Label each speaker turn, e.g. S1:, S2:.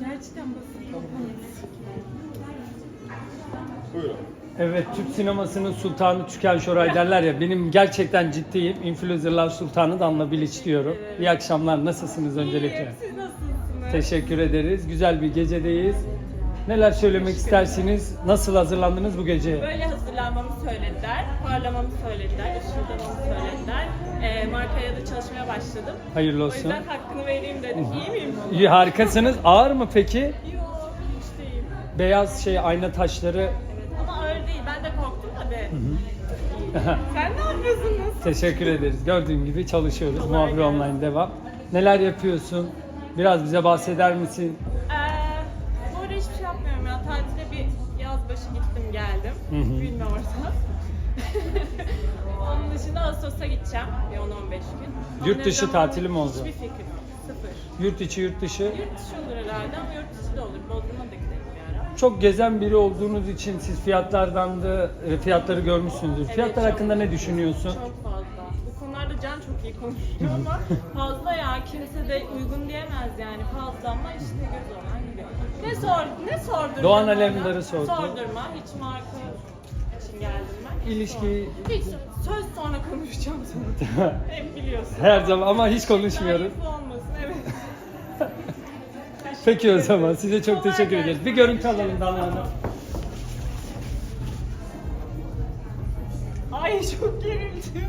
S1: Gerçekten.
S2: Buyurun.
S3: Evet, Türk sinemasının sultanı Türkan Şoray derler ya. Benim gerçekten ciddiyim. Influencerlar sultanı Damla Bilic diyorum. İyi akşamlar. Nasılsınız öncelikle?
S1: Siz nasılsınız?
S3: Teşekkür ederiz. Güzel bir gecedeyiz. Neler söylemek istersiniz? Nasıl hazırlandınız bu geceye?
S1: Böyle hazırlanmamı söylediler, parlamamı söylediler, ışıldamamı söylediler. Markaya da çalışmaya başladım.
S3: Hayırlı
S1: O
S3: olsun.
S1: yüzden hakkını vereyim dedim. İyi miyim?
S3: İyi, harikasınız. Ağır mı peki?
S1: Yok, hiç değil.
S3: Beyaz şey ayna taşları.
S1: Evet, ama ağır değil. Ben de korktum be. Sen ne yapıyorsunuz?
S3: Teşekkür ederiz. Gördüğün gibi çalışıyoruz.
S1: Kolay
S3: Muhabir
S1: gelsin.
S3: online devam. Neler yapıyorsun? Biraz bize bahseder misin?
S1: Ee, bu arada hiçbir şey yapmıyorum ya. Tatile bir yaz başı gittim geldim.
S3: Hı hı.
S1: Bilmem gideceğim. Bir 10-15 gün.
S3: Yurt dışı tatili mi oldu?
S1: Hiçbir fikrim yok. Sıfır.
S3: Yurt içi yurt dışı.
S1: Yurt dışı olur herhalde ama yurt dışı da olur. Bodrum'a da gidelim bir ara.
S3: Çok gezen biri olduğunuz için siz fiyatlardan da e, fiyatları görmüşsünüzdür.
S1: Evet,
S3: Fiyatlar
S1: çok-
S3: hakkında ne düşünüyorsun?
S1: Çok fazla. Bu konularda Can çok iyi konuşuyor ama fazla ya. Kimse de uygun diyemez yani. Fazla ama işte göz olan gidiyor. Ne sor, ne sordurdun
S3: Doğan
S1: bana?
S3: Alemdar'ı sordu.
S1: Sordurma. Hiç marka için geldim ben.
S3: İlişki-
S1: Hiç söz sonra konuşacağım sana. Hep biliyorsun.
S3: Her zaman ama hiç konuşmuyoruz.
S1: Ayıp olmasın evet.
S3: Peki o zaman size çok
S1: Kolay
S3: teşekkür ederiz. Bir görüntü alalım Damla Hanım.
S1: Ay çok gerildim.